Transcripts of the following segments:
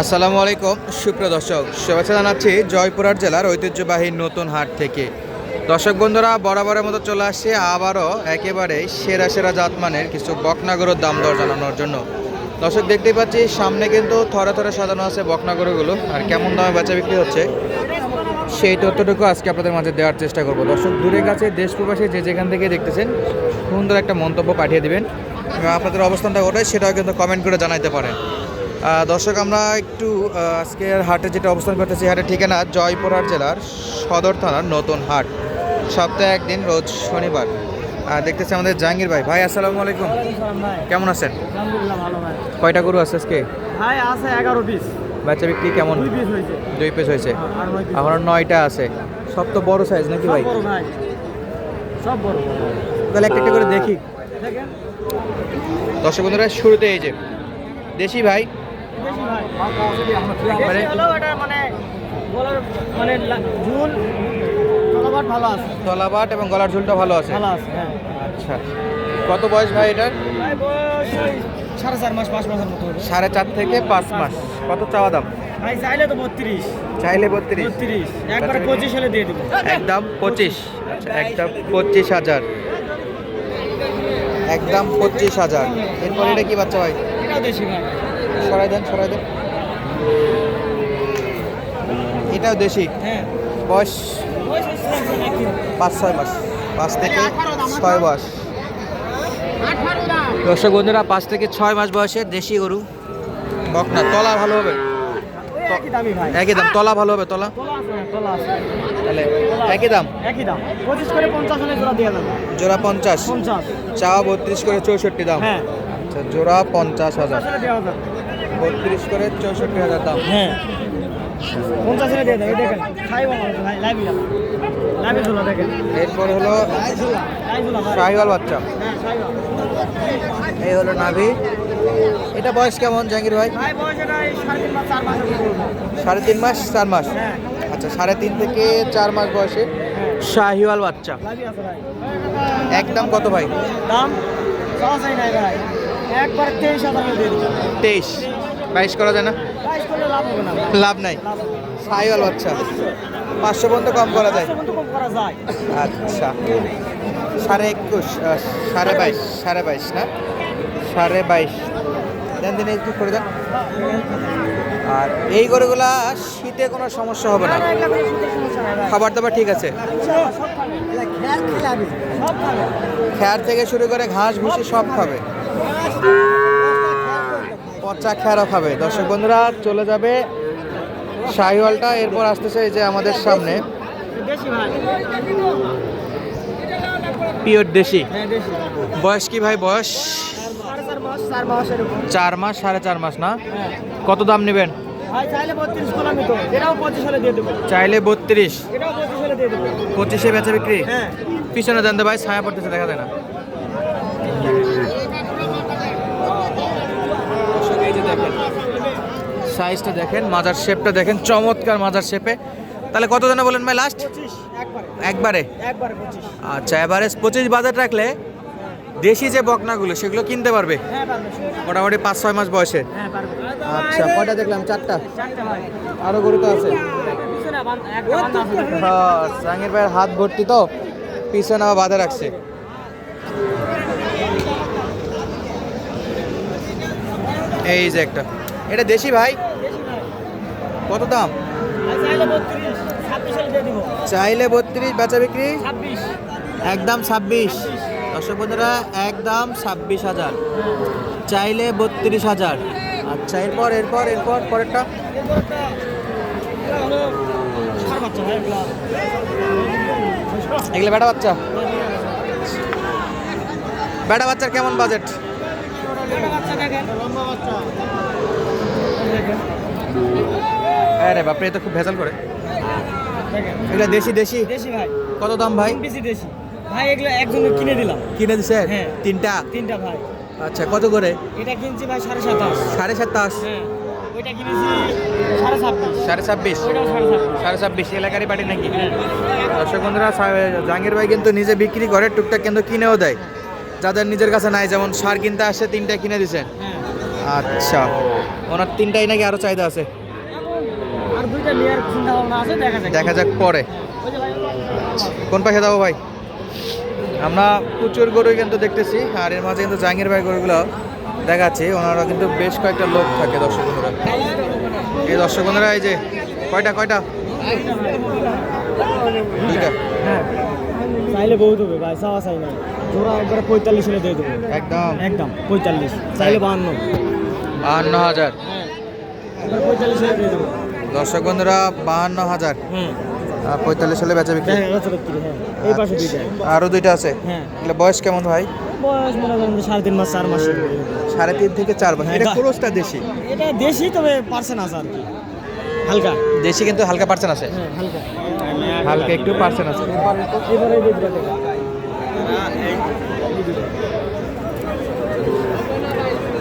আসসালামু আলাইকুম, সুপ্রিয় দর্শক। শুভেচ্ছা জানাচ্ছি জয়পুরহাট জেলার ঐতিহ্যবাহী নতুন হাট থেকে। দর্শক বন্ধুরা, বরাবরের মতো চলে আসছে আবারও একেবারে সেরা সেরা জাতমানের কিছু বকনাগরুর দাম দর জানানোর জন্য। দর্শক, দেখতেই পাচ্ছি সামনে কিন্তু থরে থরে সাজানো আছে বকনাগরুগুলো। আর কেমন দামে বেচা বিক্রি হচ্ছে, সেই তথ্যটুকু আজকে আপনাদের মাঝে দেওয়ার চেষ্টা করব। দর্শক দূরে কাছে, দেশ প্রবাসী যে যেখান থেকে দেখতেছেন, সুন্দর একটা মন্তব্য পাঠিয়ে দিবেন। আপনাদের অবস্থানটা ওটাই সেটাও কিন্তু কমেন্ট করে জানাইতে পারেন। দর্শক আমরা একটু আজকের হাটে যেটা অবস্থান করতেছি হাটের ঠিকানা জয়পুরহাট জেলার সদর থানার নতুন হাট। সপ্তাহে একদিন রোজ শনিবার। দেখতেছি আমাদের জাহাঙ্গীর ভাই। ভাই আসসালামু আলাইকুম। কেমন আছেন? কয়টা গরু আছে আজকে? ভাই আছে এগারো পিস। বাচ্চা বিক্রি কেমন? দুই পিস হয়েছে। পিস আমার নয়টা আছে। সব তো বড় সাইজ নাকি ভাই? সব বড় তাহলে একটা একটা করে দেখি। দর্শক বন্ধুরা শুরুতে এই যে দেশি ভাই মানে মানে মানে লা- ঝুল। তলাবাট ভালো আছে। তলাবাট এবং গলার ঝুলটা ভালো আছে? ভালো আছে হ্যাঁ। আচ্ছা। কত বয়স ভাই এটার? সাড়ে চার মাস পাঁচ মাসের মতো সাড়ে চার থেকে পাঁচ মাস। কত চাওয়া দাম? ভাই চাইলে তো বত্রিশ। চাইলে বত্রিশ? বত্রিশ। একবারে পঁচিশ হলে দিয়ে দেবো। একদম পঁচিশ। আচ্ছা একদম পঁচিশ হাজার। একদম পঁচিশ হাজার। এরপর এটা কি বাচ্চা ভাই? এটাও দেশি ভাই। সরাই দেন সরাই দেন। এটাও দেশি? হ্যাঁ। বয়স? বয়স। পাঁচ ছয় মাস। পাঁচ থেকে ছয় মাস দর্শক বন্ধুরা পাঁচ থেকে ছয় মাস বয়সের দেশি গরু। বকনা তলা ভালো হবে। একই দাম তলা ভালো হবে তলা? তাহলে একই দাম? একই দাম। পঁচিশ করে পঞ্চাশ হলে জোড়া দিয়ে দেবো জোড়া পঞ্চাশ? চাওয়া বত্রিশ করে চৌষট্টি দাম? হ্যাঁ। আচ্ছা জোড়া পঞ্চাশ হাজার। বত্রিশ করে চৌষট্টি হাজার দাম। হ্যাঁ। পঞ্চাশ দিয়ে দেবে দেখেন ঝোলা দেখেন। এরপর হলো শাহিওয়াল বাচ্চা। হ্যাঁ এই হলো নাভি। এটা বয়স কেমন জাহাঙ্গীর ভাই? সাড়ে তিন মাস চার মাস হ্যাঁ। আচ্ছা সাড়ে তিন থেকে চার মাস বয়সে শাহিওয়াল বাচ্চা। একদম কত ভাই? দাম? একবার তেইশ তেইশ। বাইশ করা যায় না? লাভ হবে না লাভ নাই। সাইওয়াল বাচ্চা। পাঁচশো পর্যন্ত কম করা যায়। পাঁচশো মতো কম করা যায়। আচ্ছা। সাড়ে একুশ সাড়ে বাইশ সাড়ে বাইশ না? সাড়ে বাইশ। দেন দিন একটু করে দেন। আর এই গরুগুলা শীতে কোনো সমস্যা হবে না। খাবার দাবার ঠিক আছে। খ্যার থেকে শুরু করে ঘাস ভুসি সব খাবে। পচা খ্যারও খাবে। দর্শক বন্ধুরা চলে যাবে শাহিওয়ালটা এরপর আসতেছে এই যে আমাদের সামনে। পিওর দেশি। হ্যাঁ, বয়স কি ভাই বয়স? চার মাস, চার মাস এরকম। চার মাস সাড়ে চার মাস না। কত দাম নেবেন? চাইলে বত্রিশ পঁচিশ বেচা বিক্রি? হ্যাঁ। পিছনে দেন তো ভাই ছায়া পড়তেছে দেখা যায় না দর্শক, এই যে দেখেন সাইজটা দেখেন মাজার শেপটা দেখেন চমৎকার মাজার শেপে তাহলে কত জানা বলেন ভাই লাস্ট একবারে। আচ্ছা এভারেজ পঁচিশ বাজার রাখলে দেশি যে বকনাগুলো সেগুলো কিনতে পারবে? হ্যাঁ মোটামুটি পাঁচ ছয় মাস বয়সে। হ্যাঁ আচ্ছা কয়টা দেখলাম? চারটা? আরও গরু তো আছে। হ্যাঁ জাহাঙ্গীর ভাইয়ের হাত ভর্তি তো পিছনে আবার বাধা রাখছে। এই যে একটা। এটা দেশি ভাই। কত দাম? চাইলে বত্রিশ বেচা বিক্রি? একদম ছাব্বিশ। দর্শক বন্ধুরা একদম ছাব্বিশ হাজার। চাইলে বত্রিশ হাজার। আচ্ছা এরপর এরপর এরপর পরেরটা? বাচ্চা এগুলো। বেটা বাচ্চা? বেটা বাচ্চার কেমন বাজেট? বাচ্চা লম্বা বাচ্চা। দেখেন। আরে বাপরে এ তো খুব ভেজাল করে। এগুলো দেশি দেশি? দেশি ভাই। কত দাম ভাই? বেশি দেশি। ভাই এগুলো একজনে কিনে দিলাম। কিনে দিছে হ্যাঁ। তিনটা? তিনটা ভাই। আচ্ছা কত করে? এটা কিনছি ভাই সাড়ে সাতাশ সাড়ে সাতাশ হ্যাঁ। ওইটা কিনেছি সাড়ে ছাব্বিশ সাড়ে ছাব্বিশ? সাড়ে ছাব্বিশ এলাকারই বাড়ি নাকি? হ্যাঁ। দর্শক বন্ধুরা জাহাঙ্গীর ভাই কিন্তু নিজে বিক্রি করে টুকটাক কিন্তু কিনেও দেয়। যাদের নিজের কাছে নাই যেমন সার কিনতে আসে তিনটা কিনে দিছেন। হ্যাঁ। আচ্ছা। ওনার তিনটাই নাকি আরও চাহিদা আছে? আর দুইটা নেওয়ার চিন্তা ভাবনা আছে দেখা যাক। দেখা যাক পরে। কোন পাশে যাব ভাই? আমরা প্রচুর গরু কিন্তু দেখতেছি আর এর মাঝে কিন্তু জাহাঙ্গীর ভাই গরুগুলো দেখাচ্ছে। ওনারা কিন্তু বেশ কয়েকটা লোক থাকে দর্শক বন্ধুরা। এই দর্শক বন্ধুরা এই যে কয়টা কয়টা? দুইটা। চাইলে বহুত হবে ভাই চাওয়া চাই না। জোড়া একবারে পঁয়তাল্লিশ হলে দিয়ে দেবো। একদম। একদম পঁয়তাল্লিশ। চাইলে বাহান্ন। বাহান্ন হাজার। পঁয়তাল্লিশ হলে দিয়ে দেবো। দর্শক বন্ধুরা বাহান্ন হাজার। হ্যাঁ পঁয়তাল্লিশ হলে বেচা বিক্রি। হ্যাঁ এই পাশে দুইটা। আছে? হ্যাঁ। এগুলো বয়স কেমন ভাই? বয়স মনে করেন সাড়ে তিন মাস চার মাস। সাড়ে তিন থেকে চার বছর এটা হ্যাঁ। ক্রোসটা দেশি? এটা দেশি তবে পার্সেন্ট আছে আর কি। হালকা। দেশি কিন্তু হালকা পার্সেন্ট আছে? হ্যাঁ হালকা। হালকা একটু পার্সেন্ট আছে।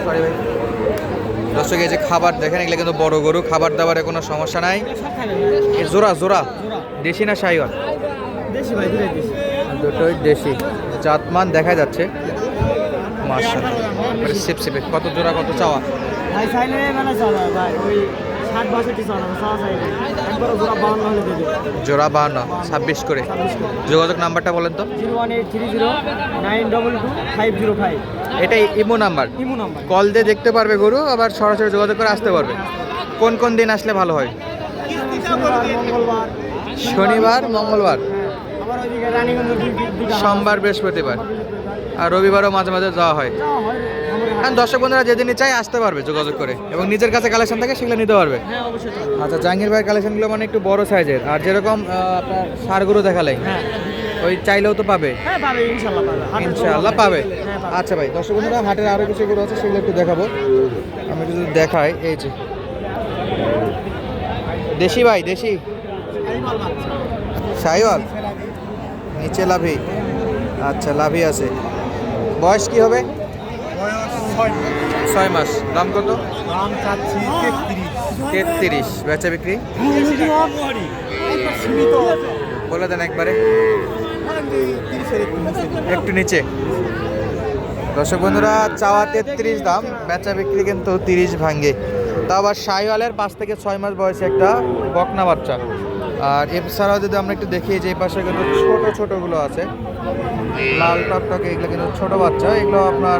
সরি ভাই। দর্শক এই যে খাবার দেখেন এগুলো কিন্তু বড় গরু খাবার দাবারে কোনো সমস্যা নাই। জোড়া জোড়া। দেশি না সাইওয়াল দেশি ভাই দেশি। দুটোই দেশি। জাতমান দেখা যাচ্ছে। মার্শাল সিপসিপে কত জোড়া কত চাওয়া? ভাই চাইলে মানে চাওয়া ভাই ওই ষাট বাষট্টি চাওয়া চাওয়া চাইলে। একবার জোড়া বাহান্ন ছাব্বিশ করে। যোগাযোগ নাম্বারটা বলেন তো। Zero one eight three zero nine double two five zero five. এটাই Imo number. Imo number. Call দিয়ে দেখতে পারবে গরু আবার সরাসরি যোগাযোগ করে আসতে পারবে। কোন কোন দিন আসলে ভালো হয়? শনিবার মঙ্গলবার। হ্যাঁ। সোমবার বৃহস্পতিবার। আর রবিবারও মাঝে মাঝে যাওয়া হয়। আর দর্শক বন্ধুরা যেদিনই চাই আসতে পারবে যোগাযোগ করে এবং নিজের কাছে কালেকশন থাকে সেগুলো নিতে পারবে। হ্যাঁ। আচ্ছা জাহাঙ্গীর ভাইয়ের কালেকশনগুলো মানে একটু বড় সাইজের আর যেরকম আপনার সারগুলো দেখালেন হ্যাঁ। ওই চাইলেও তো পাবে। হ্যাঁ ইনশাল্লাহ পাবে। ইনশাআল্লাহ আচ্ছা ভাই দর্শক বন্ধুরা হাটের আরও কিছু গরু আছে সেগুলো একটু দেখাবো। আমি যদি দেখাই এই যে। দেশি ভাই দেশি। সাইওয়াল। নিচে লাভি। আচ্ছা লাভি আছে। বয়স কি হবে? ছয় মাস। দাম কত? দাম চাচ্ছি তেত্রিশ। বেচা বিক্রি? বলে দেন একবারে। একটু নিচে। দর্শক বন্ধুরা চাওয়া তেত্রিশ দাম বেচা বিক্রি কিন্তু তিরিশ ভাঙ্গে। তা আবার শাহিওয়ালের পাঁচ থেকে ছয় মাস বয়সে একটা বকনা বাচ্চা। আর এছাড়াও যদি আমরা একটু দেখি যে এই পাশে কিন্তু ছোটো ছোটোগুলো আছে। লাল টকটকে এগুলো কিন্তু ছোটো বাচ্চা, এগুলো আপনার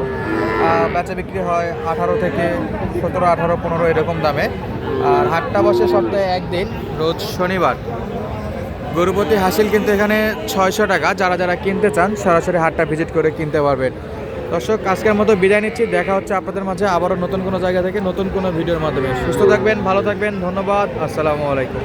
বেচা বিক্রি হয় আঠারো থেকে সতেরো, আঠারো, পনেরো, এরকম দামে। আর হাটটা বসে সপ্তাহে একদিন, রোজ শনিবার। গরুপতি হাসিল কিন্তু এখানে ছয়শো টাকা, যারা যারা কিনতে চান, সরাসরি হাটটা ভিজিট করে কিনতে পারবেন। দর্শক, আজকের মতো বিদায় নিচ্ছি, দেখা হচ্ছে আপনাদের মাঝে আবারও নতুন কোনো জায়গা থেকে নতুন কোনো ভিডিওর মাধ্যমে। সুস্থ থাকবেন, ভালো থাকবেন, ধন্যবাদ, আসসালামু আলাইকুম।